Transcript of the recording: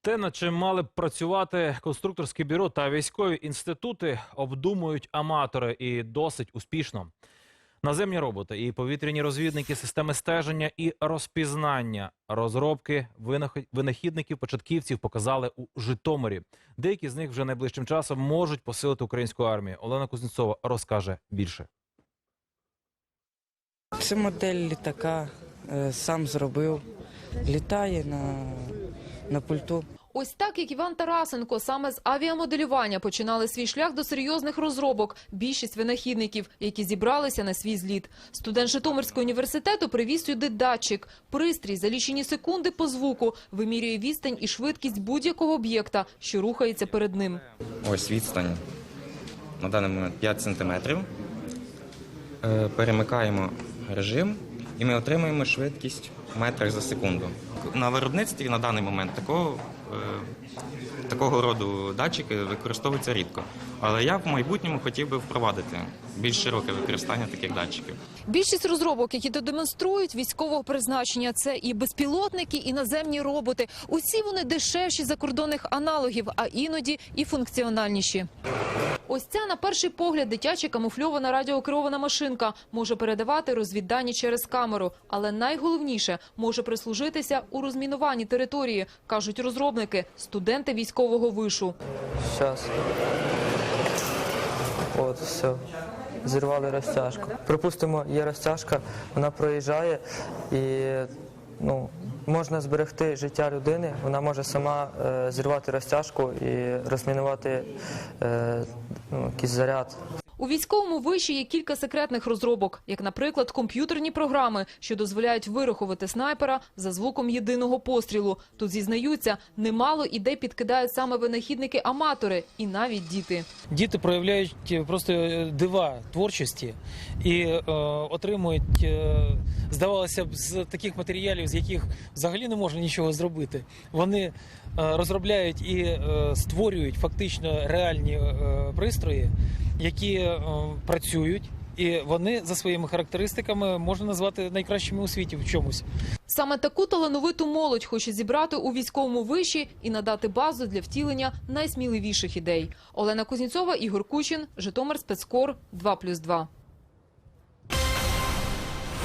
Те, над чим мали б працювати конструкторське бюро та військові інститути, обдумують аматори і досить успішно. Наземні роботи і повітряні розвідники, системи стеження і розпізнання. Розробки винахідників, початківців показали у Житомирі. Деякі з них вже найближчим часом можуть посилити українську армію. Олена Кузнєцова розкаже більше. Це модель літака, е, сам зробив. Літає на, на пульту. Ось так, як Іван Тарасенко, саме з авіамоделювання починали свій шлях до серйозних розробок. Більшість винахідників, які зібралися на свій зліт. Студент Житомирського університету привіз сюди датчик. Пристрій за лічені секунди по звуку вимірює відстань і швидкість будь-якого об'єкта, що рухається перед ним. Ось відстань на даний момент 5 сантиметрів. Е, Перемикаємо режим і ми отримуємо швидкість в метрах за секунду. На виробництві на даний момент такого, е, такого роду датчики використовуються рідко. Але я в майбутньому хотів би впровадити більш широке використання таких датчиків. Більшість розробок, які демонструють військового призначення, це і безпілотники, і наземні роботи. Усі вони дешевші закордонних аналогів, а іноді і функціональніші. Ось ця на перший погляд дитяча камуфльована радіокерована машинка може передавати розвіддані через камеру, але найголовніше може прислужитися у розмінуванні території, кажуть розробники, студенти військового вишу. Сейчас. От, все. Зірвали розтяжку. Припустимо, є розтяжка, вона проїжджає і ну, можна зберегти життя людини. Вона може сама е, зірвати розтяжку і розмінувати е, ну, якийсь заряд. У військовому виші є кілька секретних розробок, як, наприклад, комп'ютерні програми, що дозволяють вирахувати снайпера за звуком єдиного пострілу. Тут зізнаються, немало ідей підкидають саме винахідники-аматори і навіть діти. Діти проявляють е, просто е, дива творчості і е, отримують, е, здавалося б, з таких матеріалів, з яких взагалі не можна нічого зробити. Вони е, розробляють і е, створюють фактично реальні е, пристрої, які е, працюють. І вони за своїми характеристиками можна назвати найкращими у світі в чомусь. Саме таку талановиту молодь хоче зібрати у військовому виші і надати базу для втілення найсміливіших ідей. Олена Кузнєцова, Ігор Кучин, Житомир Спецкор 2+,2.